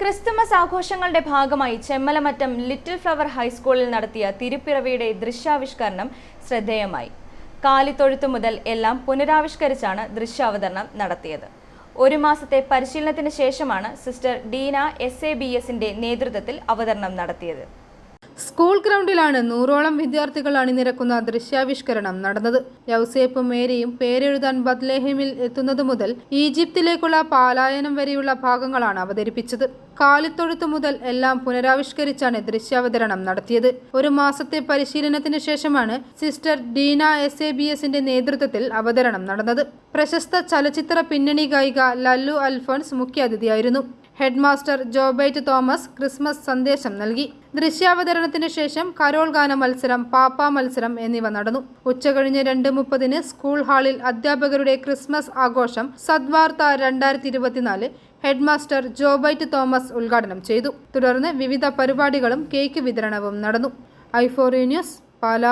Christmas ആഘോഷങ്ങളുടെ ഭാഗമായി Chemmalamattam little flower ഹൈസ്കൂളിൽ നടത്തിയ തിരുപ്പിറവിയുടെ ദൃശ്യാവിഷ്കരണം ശ്രദ്ധേയമായി. കാലിത്തൊഴുത്ത് മുതൽ എല്ലാം പുനരാവിഷ്കരിച്ചാണ് ദൃശ്യാവതരണം നടത്തിയത്. ഒരു മാസത്തെ പരിശീലനത്തിന് ശേഷമാണ് sister Deena S A B എസിന്റെ നേതൃത്വത്തിൽ അവതരണം നടത്തിയത്. സ്കൂൾ ഗ്രൗണ്ടിലാണ് നൂറോളം വിദ്യാർത്ഥികൾ അണിനിരക്കുന്ന ദൃശ്യാവിഷ്കരണം നടന്നത്. യൗസേപ്പും മേരിയും പേരെഴുതാൻ ബദ്ലേഹിമിൽ എത്തുന്നത് മുതൽ ഈജിപ്തിലേക്കുള്ള പാലായനം വരെയുള്ള ഭാഗങ്ങളാണ് അവതരിപ്പിച്ചത്. കാലിത്തൊഴുത്ത് മുതൽ എല്ലാം പുനരാവിഷ്കരിച്ചാണ് ദൃശ്യാവതരണം നടത്തിയത്. ഒരു മാസത്തെ പരിശീലനത്തിന് ശേഷമാണ് sister Deena S A B എസിന്റെ നേതൃത്വത്തിൽ അവതരണം നടന്നത്. പ്രശസ്ത ചലച്ചിത്ര പിന്നണി ഗായിക ലല്ലു അൽഫോൺസ് മുഖ്യാതിഥിയായിരുന്നു. ഹെഡ്മാസ്റ്റർ ജോബൈറ്റ് തോമസ് ക്രിസ്മസ് സന്ദേശം നൽകി. ദൃശ്യാവതരണത്തിന് ശേഷം കരോൾ ഗാന മത്സരം പാപ്പ മത്സരം എന്നിവ നടന്നു. ഉച്ചകഴിഞ്ഞ് രണ്ട് മുപ്പതിന് സ്കൂൾ ഹാളിൽ അധ്യാപകരുടെ ക്രിസ്മസ് ആഘോഷം സദ്വാർത്ത രണ്ടായിരത്തി ഇരുപത്തിനാല് ഹെഡ്മാസ്റ്റർ ജോബൈറ്റ് തോമസ് ഉദ്ഘാടനം ചെയ്തു. തുടർന്ന് വിവിധ പരിപാടികളും കേക്ക് വിതരണവും നടന്നു. ഐഫോറി ന്യൂസ് പാല.